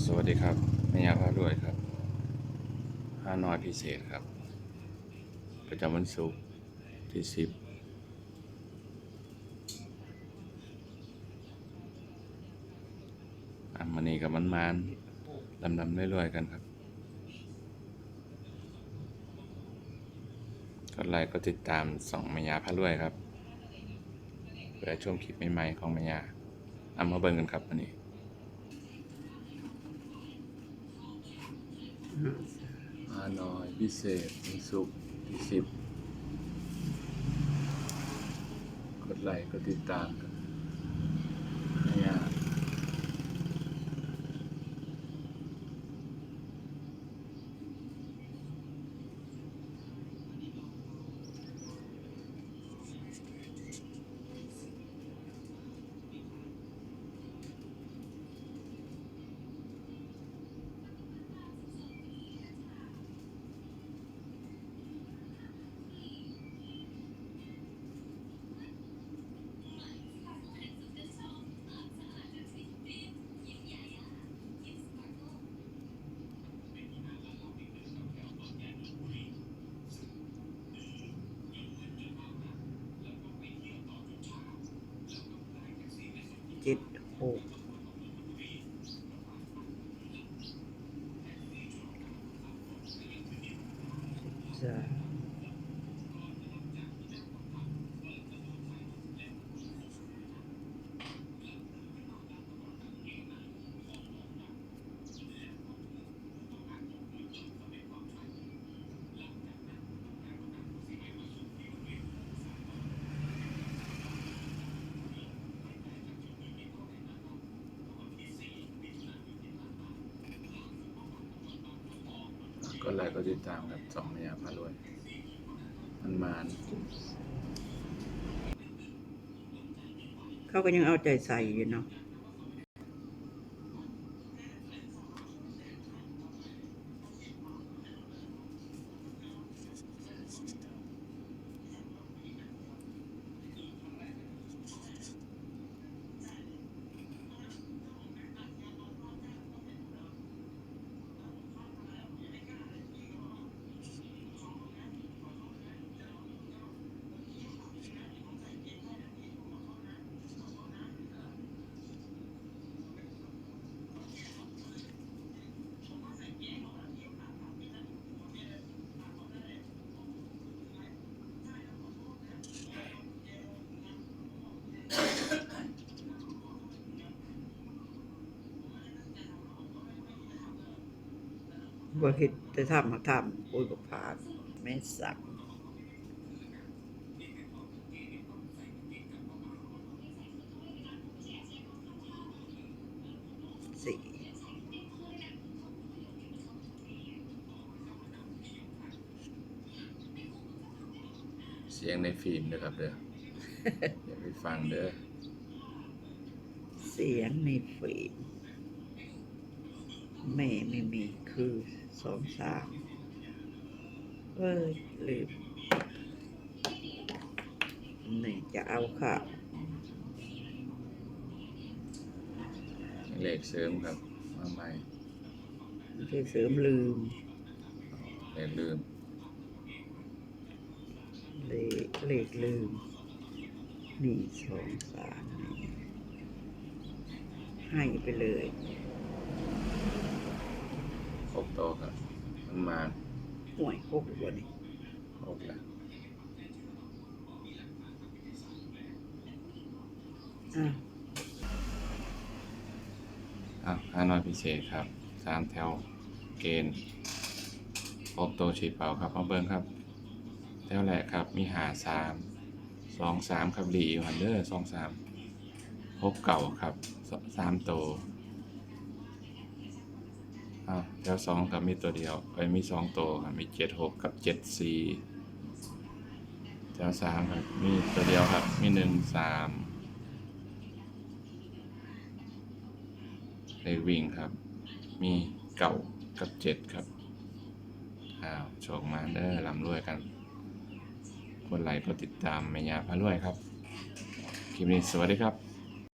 สวัสดีครับแม่ยาพารวยครับห้าน้อยพิเศษครับ ประจำวันศุกร์ที่สิบอันนี่กับมันมานดำดำๆรวยๆกันครับกดไลค์ก็ติดตามสองแม่ยาพารวยครับเพื่อช่วงคลิปใหม่ๆของแม่ยาเอามาเบิ่งกันครับวันนี้ ฮานอยพิเศษวันศุกร์ที่สิบกดไลค์กดติดตามกัน เจ็ดหกสาม ไลค์ก็ติดตามกับสองเนี่ยพารวยมันมานเขาก็ยังเอาใจใส่อยู่เนาะ บ่เห็ดแต่ทำมาทำโอ้ยบ่ผ่านแม่สักสี่เสียงในฟิล์มนะครับเด้อ อย่าไปฟังเด้อ เสียงในฟีม แม่ไม่มีคือสองสามเอ้ยลืมนี่จะเอาค่ะเลขเสริมครับมาใหม่เพื่อเสริมลืมเลขลืมเลขเลขลืมนี่สองสามนี่ให้ไปเลยครบ โตวครับมันมานห่วยหกกว่านี่ครบแล้วอะอะฮานอยพิเศษครับสามแถวเกณฑ์ครบโตวชีเป่าครับมาเบิ้งครับแถวแรกครับมีหาสามสองสามครับดีอยู่ฮันเดอร์สองสามพบเก่าครับสสามโตว อ้าวแถวสองครับมีตัวเดียวไปมีสองตัวครับมีเจ็ดหกกับเจ็ดสี่แถวสามครับ มีตัวเดียวครับ มีหนึ่งสามเลขวิ่งครับ มีเก่ากับเจ็ดครับอ้าวโชคมาเด้อลำรวยกันกดไลค์กดติดตามแม่ยาพารวยครับ คลิปนี้สวัสดีครับ